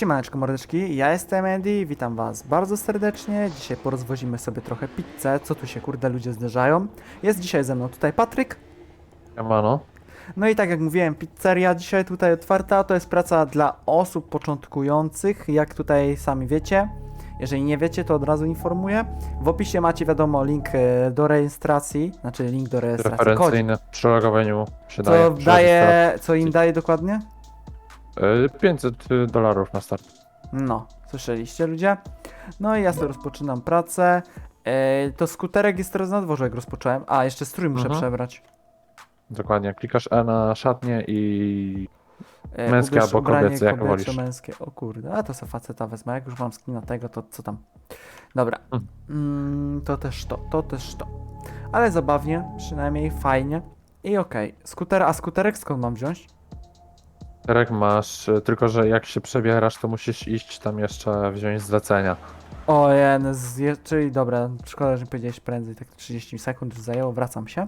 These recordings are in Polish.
Siemaneczko mordeczki, ja jestem Andy, witam was bardzo serdecznie. Dzisiaj porozwozimy sobie trochę pizzę, co tu się kurde ludzie zderzają. Jest dzisiaj ze mną tutaj Patryk. Siemano. No i tak jak mówiłem, pizzeria dzisiaj tutaj otwarta, to jest praca dla osób początkujących, jak tutaj sami wiecie. Jeżeli nie wiecie, to od razu informuję. W opisie macie wiadomo link e, do rejestracji, znaczy link do rejestracji. Kodzik, Referencyjne przy logowaniu się daje. co przy daje, co im daje dokładnie? Rejestracji. Y, 500 dolarów na start. No, słyszeliście ludzie? No i ja sobie rozpoczynam pracę. E, to skuterek jest teraz na dworze, jak rozpocząłem. A, jeszcze strój muszę Mhm. przebrać. Dokładnie. Klikasz E na szatnię i E, Męskie ubierz albo ubranie kobiece, jak kobiece, wolisz. męskie. O kurde, a to se faceta wezmę. Jak już mam skina tego, to co tam? Dobra. Mm. Mm, to też to, to też to. Ale zabawnie, przynajmniej fajnie. I okej. Skuter, a skuterek skąd mam wziąć? Terek masz, y, tylko że jak się przebierasz, to musisz iść tam jeszcze wziąć zlecenia. O, czyli dobra, szkoda, że nie powiedziałeś prędzej, tak 30 sekund już zajęło, wracam się.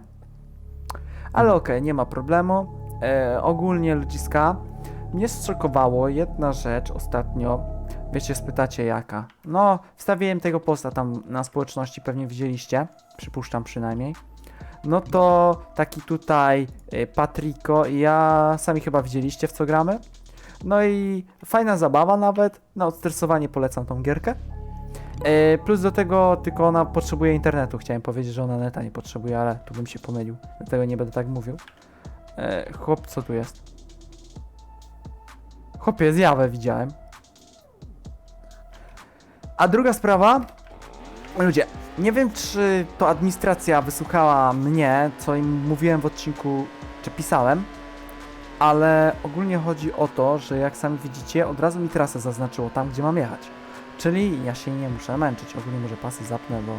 Ale okej, nie ma problemu. E, ogólnie ludziska, mnie zszokowało jedna rzecz ostatnio. Wiecie, spytacie jaka? No, wstawiłem tego posta tam na społeczności, pewnie widzieliście, przypuszczam przynajmniej. No to taki tutaj e, Patriko i ja sami chyba widzieliście w co gramy. No i fajna zabawa nawet. Na odstresowanie polecam tą gierkę. E, plus do tego tylko ona potrzebuje internetu. Chciałem powiedzieć, że ona neta nie potrzebuje, ale tu bym się pomylił. Dlatego nie będę tak mówił. E, chłop, co tu jest? Chłopie, zjawę widziałem. A druga sprawa. Ludzie, nie wiem czy to administracja wysłuchała mnie, co im mówiłem w odcinku, czy pisałem, ale ogólnie chodzi o to, że jak sami widzicie, od razu mi trasę zaznaczyło tam, gdzie mam jechać. Czyli ja się nie muszę męczyć. Ogólnie może pasy zapnę, bo...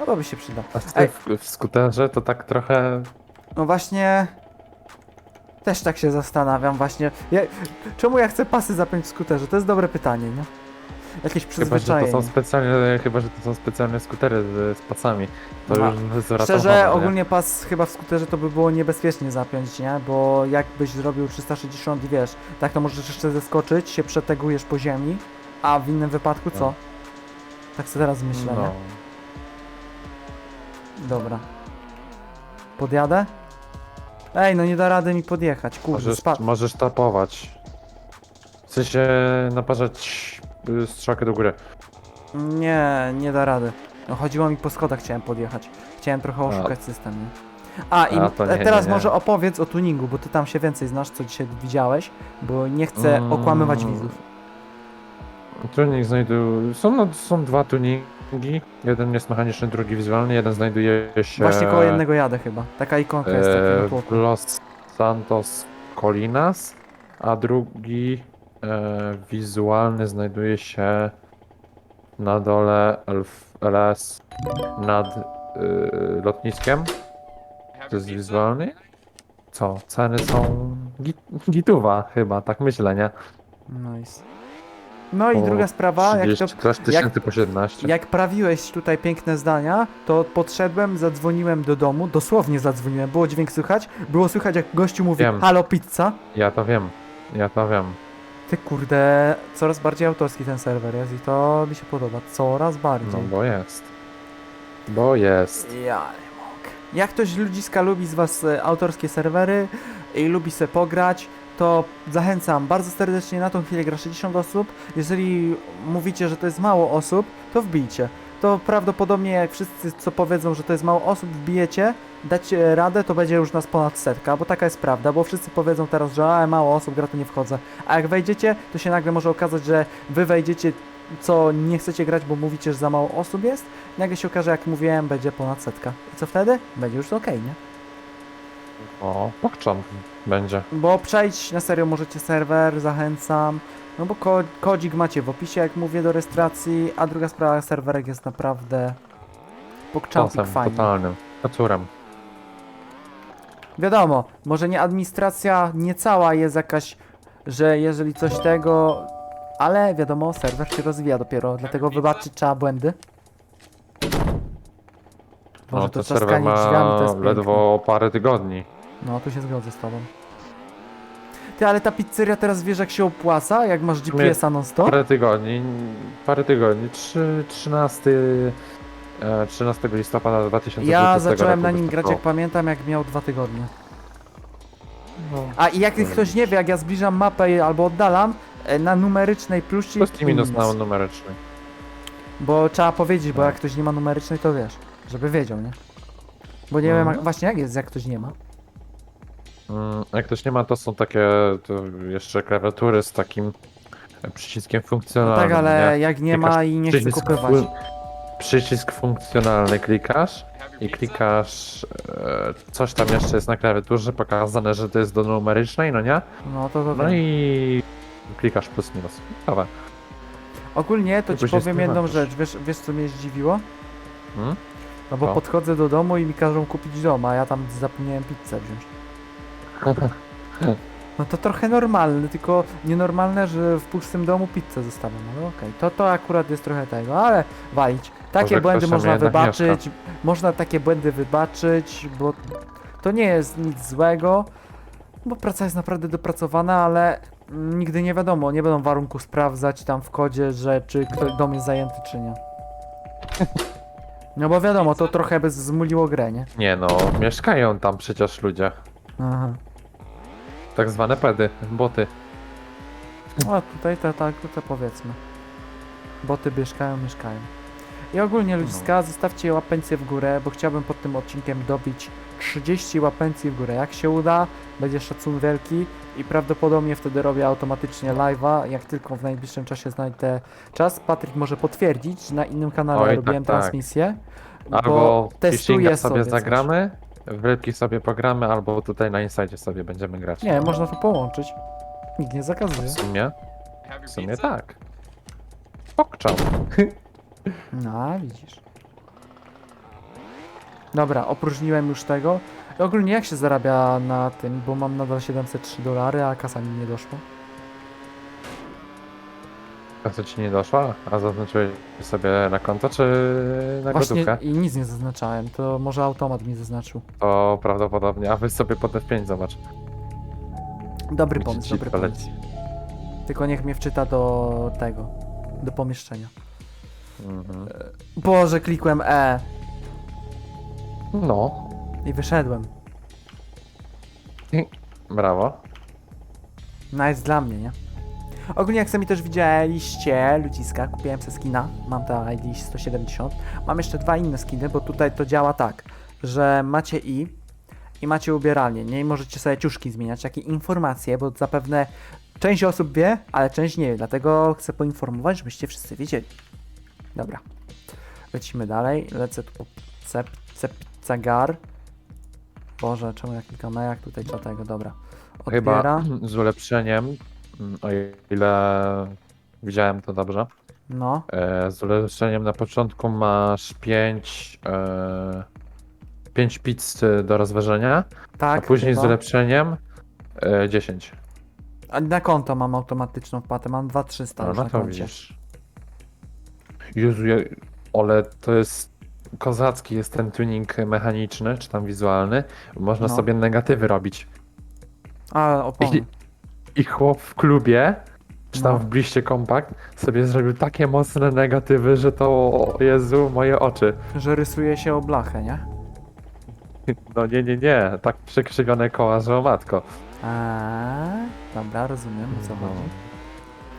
No bo by się przyda. A ty Ej. w, w skuterze to tak trochę... No właśnie... Też tak się zastanawiam właśnie. Ja, czemu ja chcę pasy zapiąć w skuterze? To jest dobre pytanie, nie? Jakieś Chyba, że przyzwyczajenie. to są specjalne, chyba, że to są specjalne skutery z, z pasami. To No, już zwraca Szczerze, nie? ogólnie pas chyba w skuterze to by było niebezpiecznie zapiąć, nie? Bo jakbyś zrobił 360 i wiesz, tak to możesz jeszcze zeskoczyć, się przetegujesz po ziemi, a w innym wypadku co? No. Tak sobie teraz myślę, No. nie? Dobra. Podjadę? Ej, no nie da rady mi podjechać, kurde, Możesz, spadł. możesz tapować. W sensie naparzać y, strzałkę do góry. Nie, nie da rady. No chodziło mi po schodach, chciałem podjechać. Chciałem trochę oszukać system, nie? A, i A, to e, nie, teraz nie, nie. może opowiedz o tuningu, bo ty tam się więcej znasz, co dzisiaj widziałeś, bo nie chcę Mm. okłamywać widzów. Tuning znajduje. Są, no, są dwa tuningi. Jeden jest mechaniczny, drugi wizualny. Jeden znajduje się. Właśnie koło jednego jadę chyba. Taka ikonka jest e, takiego w tłoku. Los Santos Colinas, a drugi e, wizualny znajduje się na dole LS nad e, lotniskiem. To jest wizualny. Co? Ceny są git, gituwa chyba, tak myślę, nie? Nice. No i Po druga sprawa, jak to 30 klasz tysięcy po 17. Jak prawiłeś tutaj piękne zdania, to podszedłem, zadzwoniłem do domu, dosłownie zadzwoniłem, było dźwięk słychać, było słychać jak gościu mówi Wiem. halo pizza. Ja to wiem, ja to wiem. Ty kurde, coraz bardziej autorski ten serwer jest i to mi się podoba, coraz No bardziej. bo jest. Bo jest. Ja nie mogę. Jak ktoś ludziska lubi z was e, autorskie serwery i lubi se pograć, to zachęcam bardzo serdecznie na tą chwilę gra 60 osób. Jeżeli mówicie, że to jest mało osób, to wbijcie. To prawdopodobnie jak wszyscy co powiedzą, że to jest mało osób, wbijecie, dacie radę, to będzie już nas ponad setka, bo taka jest prawda, bo wszyscy powiedzą teraz, że a, mało osób gra, to nie wchodzę. A jak wejdziecie, to się nagle może okazać, że wy wejdziecie, co nie chcecie grać, bo mówicie, że za mało osób jest, nagle się okaże, jak mówiłem, będzie ponad setka. I co wtedy? Będzie już okej, nie? O, pokczam będzie. Bo przejść na serio możecie serwer, zachęcam. No bo ko kodzik macie w opisie, jak mówię, do rejestracji, a druga sprawa, serwerek jest naprawdę pokczampik fajny. totalnym. Kacurem. Wiadomo, może nie administracja, nie cała jest jakaś, że jeżeli coś tego, ale wiadomo, serwer się rozwija dopiero, dlatego wybaczyć trzeba błędy. Może No to to serwer trzaskanie drzwiami to ma jest piękne. ledwo parę tygodni. No, tu się zgodzę z tobą. Ty, ale ta pizzeria teraz wiesz jak się opłaca, jak masz GPS-a non stop? Parę tygodni, parę tygodni, trzy, 13, e, 13 listopada 2020 Ja zacząłem na nim grać, jak pamiętam, jak miał dwa tygodnie. No. A i jak ktoś nie wie, jak ja zbliżam mapę albo oddalam, e, na numerycznej plusik Plus i minus na numeryczny. Bo trzeba powiedzieć, bo No. jak ktoś nie ma numerycznej, to wiesz, żeby wiedział, nie? Bo nie Mhm. wiem, właśnie jak jest, jak ktoś nie ma. Mm, Jak ktoś nie ma, to są takie to jeszcze klawiatury z takim przyciskiem No funkcjonalnym. tak, ale nie? jak nie Klikasz ma i nie chce przycisk kupywać. fu- Przycisk funkcjonalny klikasz i klikasz e, coś tam jeszcze jest na klawiaturze pokazane, że to jest do numerycznej, no nie? No to to No wiem. i klikasz plus minus. Dobra. Ogólnie to ci powiem jedną rzecz, wiesz, wiesz co mnie zdziwiło? Hmm? No bo podchodzę do domu i mi każą kupić dom, a ja tam zapomniałem pizzę wziąć. No to trochę normalne, tylko nienormalne, że w pustym domu pizzę zostawiam. No okej, to, to akurat jest trochę tego, ale walić. Takie Może błędy ktoś tam można jednak wybaczyć, można takie błędy wybaczyć, bo to nie jest nic złego, bo praca jest naprawdę dopracowana, ale nigdy nie wiadomo, nie będą warunków sprawdzać tam w kodzie, że czy ktoś dom jest zajęty, czy nie. No bo wiadomo, to trochę by zmuliło grę, nie? Nie no, mieszkają tam przecież ludzie. Aha. Tak zwane pedy, boty. No tutaj to tak, to, to powiedzmy. Boty mieszkają, mieszkają. I ogólnie ludziska, zostawcie łapencję w górę, bo chciałbym pod tym odcinkiem dobić 30 łapencji w górę. Jak się uda, będzie szacun wielki i prawdopodobnie wtedy robię automatycznie live'a, jak tylko w najbliższym czasie znajdę czas. Patryk może potwierdzić, że na innym kanale Oj, tak, robiłem tak. transmisję, Albo bo w testuję sobie sobie zagramy, w Wielki sobie pogramy, albo tutaj na Inside sobie będziemy grać. Nie, można to połączyć. Nikt nie zakazuje. W sumie, w sumie tak. Pokczam. No, widzisz. Dobra, opróżniłem już tego. Ogólnie jak się zarabia na tym, bo mam nadal 703 dolary, a kasa mi nie doszła. A co ci nie doszła? A zaznaczyłeś sobie na konto, czy na Właśnie gotówkę? i nic nie zaznaczałem, to może automat mi zaznaczył. To prawdopodobnie, a wy sobie potem w 5 zobacz. Dobry pomysł, ci dobry poleci. pomysł. Tylko niech mnie wczyta do tego, do pomieszczenia. Mhm. Boże, klikłem E No, i wyszedłem. brawo. Nice dla mnie, nie? Ogólnie jak sami też widzieliście, ludziska, kupiłem sobie skina, mam ta ID 170. Mam jeszcze dwa inne skiny, bo tutaj to działa tak, że macie i i macie ubieralnię, nie? I możecie sobie ciuszki zmieniać, jakie informacje, bo zapewne część osób wie, ale część nie wie, dlatego chcę poinformować, żebyście wszyscy wiedzieli. Dobra. Lecimy dalej, lecę tu po pizzę, pizzę, pizza gar. Boże, czemu na jak tutaj trzeba tego, dobra. Chyba Odbiera. z ulepszeniem, o ile widziałem to dobrze, No, e, z ulepszeniem na początku masz 5 e, 5 pizz do rozważenia, tak. a później z chyba. ulepszeniem e, 10. A na konto mam automatyczną wpłatę, mam 2300 No, już no na to koncie. widzisz. Jezu, ja, ale to jest kozacki jest ten tuning mechaniczny, czy tam wizualny. Można No. sobie negatywy robić. A, opony. I chłop w klubie, czy tam No. w bliście kompakt, sobie zrobił takie mocne negatywy, że to, o Jezu, moje oczy. Że rysuje się o blachę, nie? No nie, nie, nie, tak przekrzywione koła, że o matko. A, dobra, rozumiem o co No. chodzi.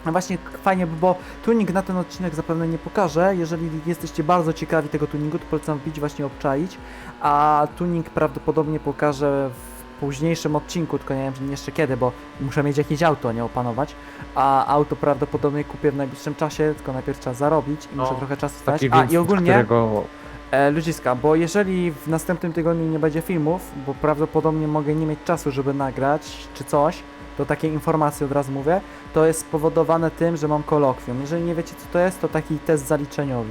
No właśnie fajnie, bo tuning na ten odcinek zapewne nie pokażę. Jeżeli jesteście bardzo ciekawi tego tuningu, to polecam wbić właśnie obczaić. A tuning prawdopodobnie pokażę w późniejszym odcinku, tylko nie wiem jeszcze kiedy, bo muszę mieć jakieś auto, nie opanować. A auto prawdopodobnie kupię w najbliższym czasie, tylko najpierw trzeba zarobić i No, muszę trochę czasu stać. Taki A więc, i ogólnie. którego... E, ludziska, bo jeżeli w następnym tygodniu nie będzie filmów, bo prawdopodobnie mogę nie mieć czasu, żeby nagrać czy coś, to takie informacje od razu mówię, to jest spowodowane tym, że mam kolokwium. Jeżeli nie wiecie co to jest, to taki test zaliczeniowy.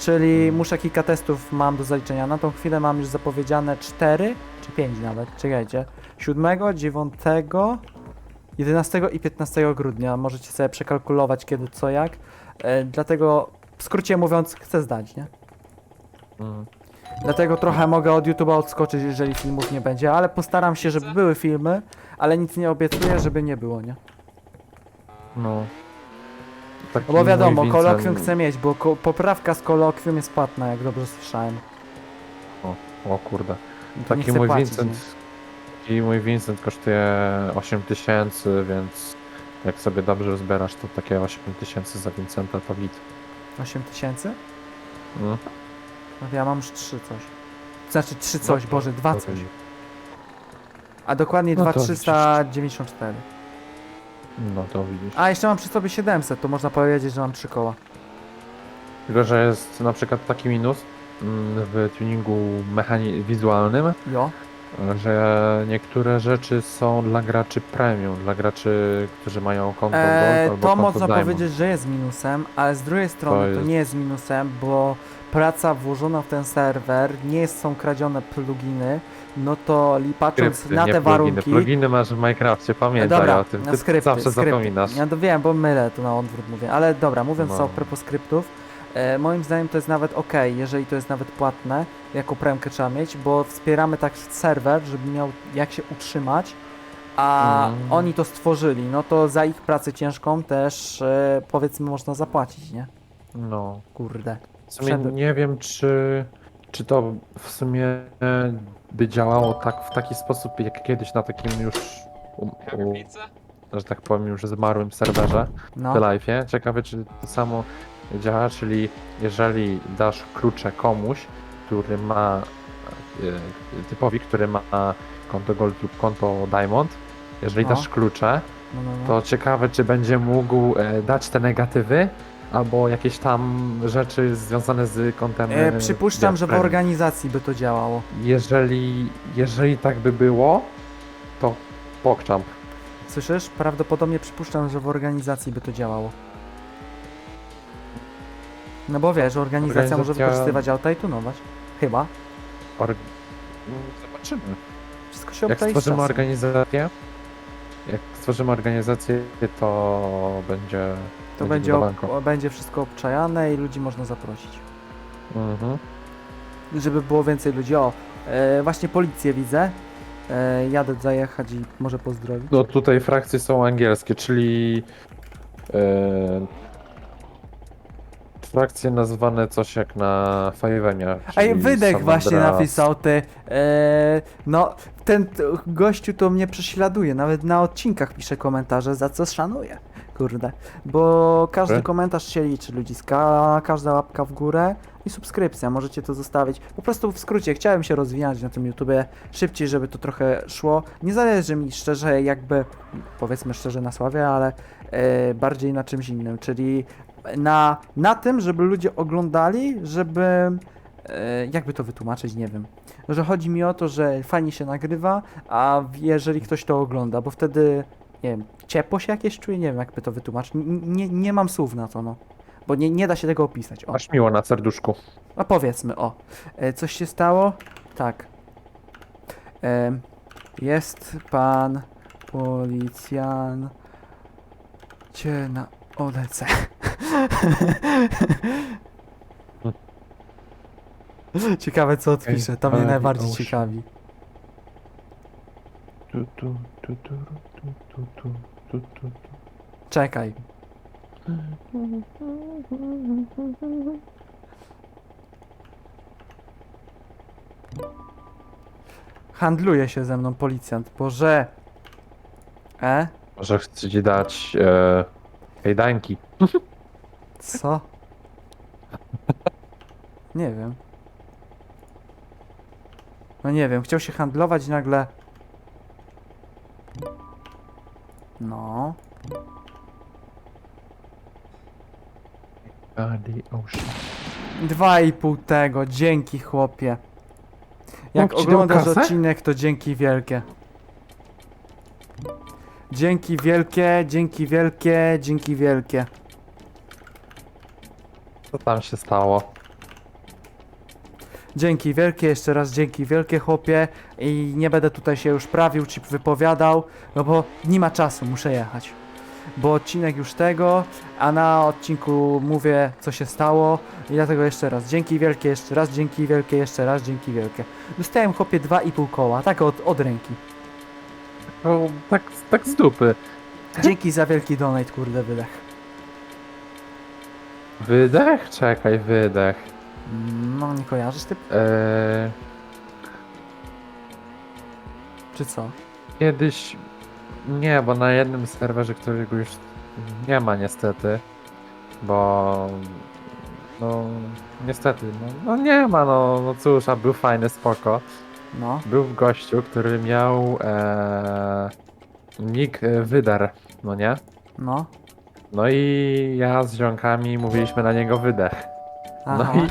Czyli muszę kilka testów mam do zaliczenia. Na tą chwilę mam już zapowiedziane 4 czy 5 nawet. Czekajcie. 7, 9, 11 i 15 grudnia. Możecie sobie przekalkulować kiedy co jak. E, dlatego w skrócie mówiąc chcę zdać, nie? Mm. Dlatego trochę mogę od YouTube'a odskoczyć, jeżeli filmów nie będzie, ale postaram się, żeby były filmy, ale nic nie obiecuję, żeby nie było, nie? No. Taki No bo wiadomo, mój kolokwium Vincent- chcę mieć, bo ko poprawka z kolokwium jest płatna, jak dobrze słyszałem. O kurde. No to nie Taki chcę mój płacić, Vincent. Taki mój Vincent kosztuje 8000, więc jak sobie dobrze zbierasz, to takie 8000 za Vincenta to git. nie? 8 tysięcy? Mm. No ja mam już 3 coś. Znaczy 3 coś, No, Boże, 2 to coś. A dokładnie No to 2394. No to widzisz. A jeszcze mam przy sobie 700, to można powiedzieć, że mam 3 koła. Tylko, że jest na przykład taki minus mm, w tuningu mechani- wizualnym, Jo. Że niektóre rzeczy są dla graczy premium, dla graczy, którzy mają konto Eee, Gold albo to konto można Diamond. powiedzieć, że jest minusem, ale z drugiej strony to, jest- nie jest minusem, bo praca włożona w ten serwer, nie są kradzione pluginy, no to li, patrząc Skrypty, na nie te pluginy. warunki... Pluginy masz w Minecrafcie, pamiętaj dobra, o tym. Ty skrypty, zawsze skrypty. zapominasz. Ja to wiem, bo mylę tu na odwrót mówię, ale dobra, mówiąc No. o propos skryptów, e, moim zdaniem to jest nawet ok, jeżeli to jest nawet płatne, jako premkę trzeba mieć, bo wspieramy tak serwer, żeby miał jak się utrzymać, a Mm. oni to stworzyli, no to za ich pracę ciężką też e, powiedzmy można zapłacić, nie? No. Kurde. W sumie Przed- nie wiem, czy, czy to w sumie e, by działało tak w taki sposób, jak kiedyś na takim już, u, u, że tak powiem, już zmarłym serwerze No, w live'ie. Ciekawe, czy to samo działa, czyli jeżeli dasz klucze komuś, który ma, e, typowi, który ma konto Gold lub konto Diamond, jeżeli No. dasz klucze, no, no, no. to ciekawe, czy będzie mógł e, dać te negatywy, albo jakieś tam rzeczy związane z kontem. E, e, przypuszczam, że w organizacji by to działało. Jeżeli, jeżeli tak by było, to pokczam. Słyszysz? Prawdopodobnie przypuszczam, że w organizacji by to działało. No bo wiesz, organizacja może Organizacja- wykorzystywać auta i tunować. Chyba. Or... no, Zobaczymy. Wszystko się Jak obczai z stworzymy czasem. organizację, jak stworzymy organizację, to będzie. To będzie, do ob- banku. o- będzie wszystko obczajane i ludzi można zaprosić. Mhm. Żeby było więcej ludzi. O, e, właśnie policję widzę. E, jadę zajechać i może pozdrowić. No tutaj frakcje są angielskie, czyli. E, frakcje nazwane coś jak na Fajwenia. Ej, wydech właśnie napisał ty. E, no, ten t- gościu to mnie prześladuje. Nawet na odcinkach pisze komentarze, za co szanuję. Kurde. Bo każdy Dobry. komentarz się liczy, ludziska. Każda łapka w górę i subskrypcja. Możecie to zostawić. Po prostu w skrócie, chciałem się rozwijać na tym YouTubie szybciej, żeby to trochę szło. Nie zależy mi szczerze, jakby, powiedzmy szczerze na sławie, ale e, bardziej na czymś innym, czyli na, na tym, żeby ludzie oglądali, żeby e, jakby to wytłumaczyć, nie wiem. Że chodzi mi o to, że fajnie się nagrywa, a jeżeli ktoś to ogląda, bo wtedy, nie wiem, ciepło się jakieś czuje, nie wiem jakby to wytłumaczyć. N- Nie, nie mam słów na to, no. Bo nie, nie da się tego opisać. O, Masz miło na serduszku. a powiedzmy, o. E, coś się stało? Tak. E, jest pan policjan cię na ODC. Ciekawe co odpisze, to mnie Ej, najbardziej ciekawi. Tu, tu, tu, tu, tu, tu, tu, tu, tu, tu. Czekaj. Handluje się ze mną policjant, Boże. E? Może chcę ci dać e, kajdanki. Co? Nie wiem. No nie wiem, chciał się handlować i nagle... No. Ocean. Dwa i pół tego, dzięki chłopie. Jak Chłop ci dał oglądasz kasę? odcinek, to dzięki wielkie. Dzięki wielkie, dzięki wielkie, dzięki wielkie. Co tam się stało? Dzięki wielkie, jeszcze raz dzięki wielkie chłopie i nie będę tutaj się już prawił czy wypowiadał, no bo nie ma czasu, muszę jechać. bo odcinek już tego, a na odcinku mówię, co się stało. I dlatego jeszcze raz dzięki wielkie, jeszcze raz dzięki wielkie, jeszcze raz dzięki wielkie. Dostałem chłopie 2,5 koła, tak od, od ręki. No, tak, tak z dupy. Dzięki za wielki donate, kurde, wydech. Wydech? Czekaj, wydech. No, nie kojarzysz ty? Eee, Czy co? kiedyś... Nie, bo na jednym serwerze, którego już nie ma niestety, bo... No, niestety, no, no nie ma, no, no cóż, a był fajny, spoko. No, Był gościu, który miał e, nick e, Wydar, no nie? no. No i ja z ziomkami mówiliśmy na niego Wydech. No i,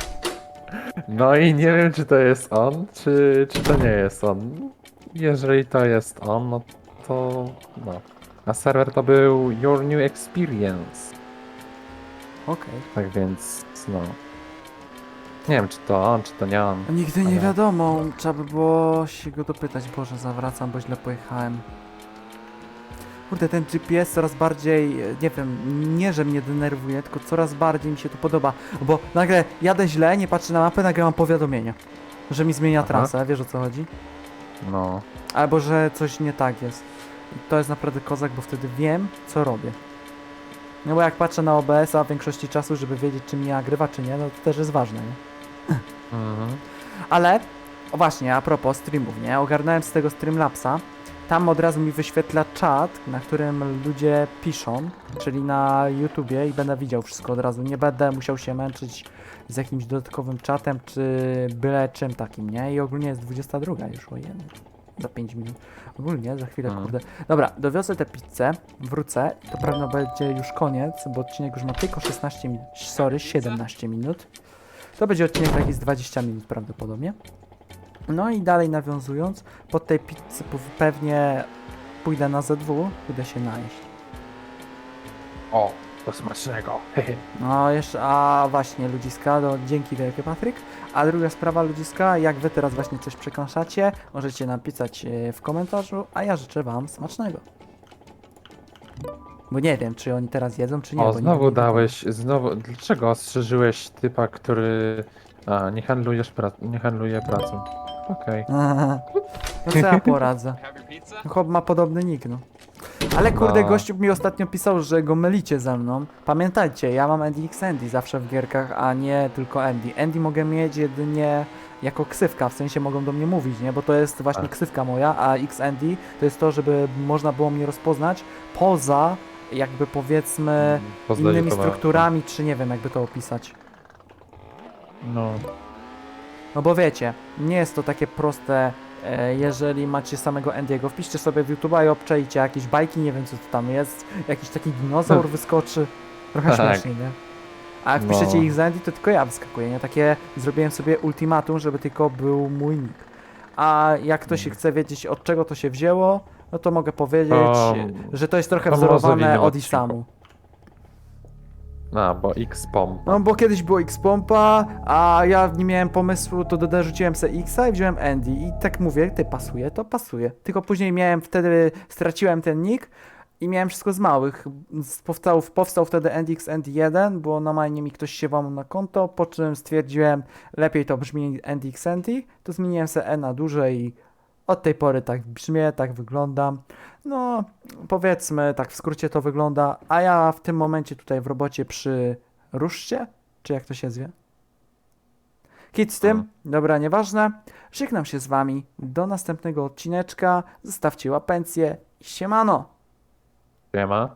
no i nie wiem, czy to jest on, czy, czy to nie jest on. Jeżeli to jest on, no to no. A serwer to był Your New Experience. Okej. Tak więc, no. Nie wiem, czy to on, czy to nie on. Nigdy nie Ale- wiadomo, trzeba by było się go dopytać. Boże, zawracam, bo źle pojechałem. Kurde, ten GPS coraz bardziej, e, nie wiem, nie że mnie denerwuje, tylko coraz bardziej mi się to podoba, bo nagle jadę źle, nie patrzę na mapę, nagle mam powiadomienie, że mi zmienia Aha. trasę, wiesz o co chodzi? No. Albo, że coś nie tak jest. I to jest naprawdę kozak, bo wtedy wiem, co robię. No bo jak patrzę na OBS-a w większości czasu, żeby wiedzieć, czy mnie nagrywa, czy nie, no to też jest ważne, nie? Mhm. Ale, o właśnie, a propos streamów, nie? Ogarnąłem z tego Streamlabsa. Tam od razu mi wyświetla czat, na którym ludzie piszą, czyli na YouTubie i będę widział wszystko od razu. Nie będę musiał się męczyć z jakimś dodatkowym czatem, czy byle czym takim, nie? I ogólnie jest 22 już, o jeden. Za 5 minut. Ogólnie, za chwilę, Mhm. kurde. Dobra, dowiozę tę pizzę, wrócę. To pewno będzie już koniec, bo odcinek już ma tylko 16 minut, sorry, 17 minut. To będzie odcinek taki z 20 minut prawdopodobnie. No i dalej nawiązując, po tej pizzy pewnie pójdę na ZW, pójdę się najeść. O, do smacznego. No jeszcze, a właśnie ludziska, no dzięki wielkie Patryk. A druga sprawa ludziska, jak wy teraz właśnie coś przekąszacie, możecie napisać e, w komentarzu, a ja życzę wam smacznego. Bo nie wiem, czy oni teraz jedzą, czy nie. o, znowu nie dałeś, znowu, dlaczego ostrzeżyłeś typa, który... A, nie handlujesz pra... nie handluje pracą. Okej. No co ja poradzę? Chłop ma podobny nick, no. Ale kurde, No. gościu mi ostatnio pisał, że go mylicie ze mną. Pamiętajcie, ja mam Andy X Andy zawsze w gierkach, a nie tylko Andy. Andy mogę mieć jedynie jako ksywka, w sensie mogą do mnie mówić, nie? Bo to jest właśnie Tak. ksywka moja, a X Andy to jest to, żeby można było mnie rozpoznać poza jakby powiedzmy Poznać innymi to strukturami, czy nie wiem jakby to opisać. No. No bo wiecie, nie jest to takie proste, e, jeżeli macie samego Andiego. Wpiszcie sobie w YouTube'a i obczajcie jakieś bajki, nie wiem co to tam jest, jakiś taki dinozaur wyskoczy. Trochę Tak. śmiesznie, nie? A jak No. wpiszecie ich z Andy, to tylko ja wyskakuję, nie? Takie zrobiłem sobie ultimatum, żeby tylko był mój nick. A jak ktoś Mm. chce wiedzieć od czego to się wzięło, no to mogę powiedzieć, To- że to jest trochę to może w wzorowane innym od odcinku. Isamu. A, bo X-POM. No bo kiedyś było X-Pompa, a ja nie miałem pomysłu, to dorzuciłem sobie X-a i wziąłem Andy. I tak mówię, ty pasuje, to pasuje. Tylko później miałem wtedy, straciłem ten nick i miałem wszystko z małych. Powstał, powstał wtedy AndyX Andy 1, bo normalnie mi ktoś się włamał na konto, po czym stwierdziłem, lepiej to brzmi AndyX Andy, to zmieniłem sobie E na duże i od tej pory tak brzmię, tak wyglądam. No, powiedzmy, tak w skrócie to wygląda, a ja w tym momencie tutaj w robocie przy Ruszcie, czy jak to się zwie? Kit z tym, Mhm. dobra, nieważne. Żegnam się z wami, do następnego odcineczka, zostawcie łapencję siemano! Nie ma.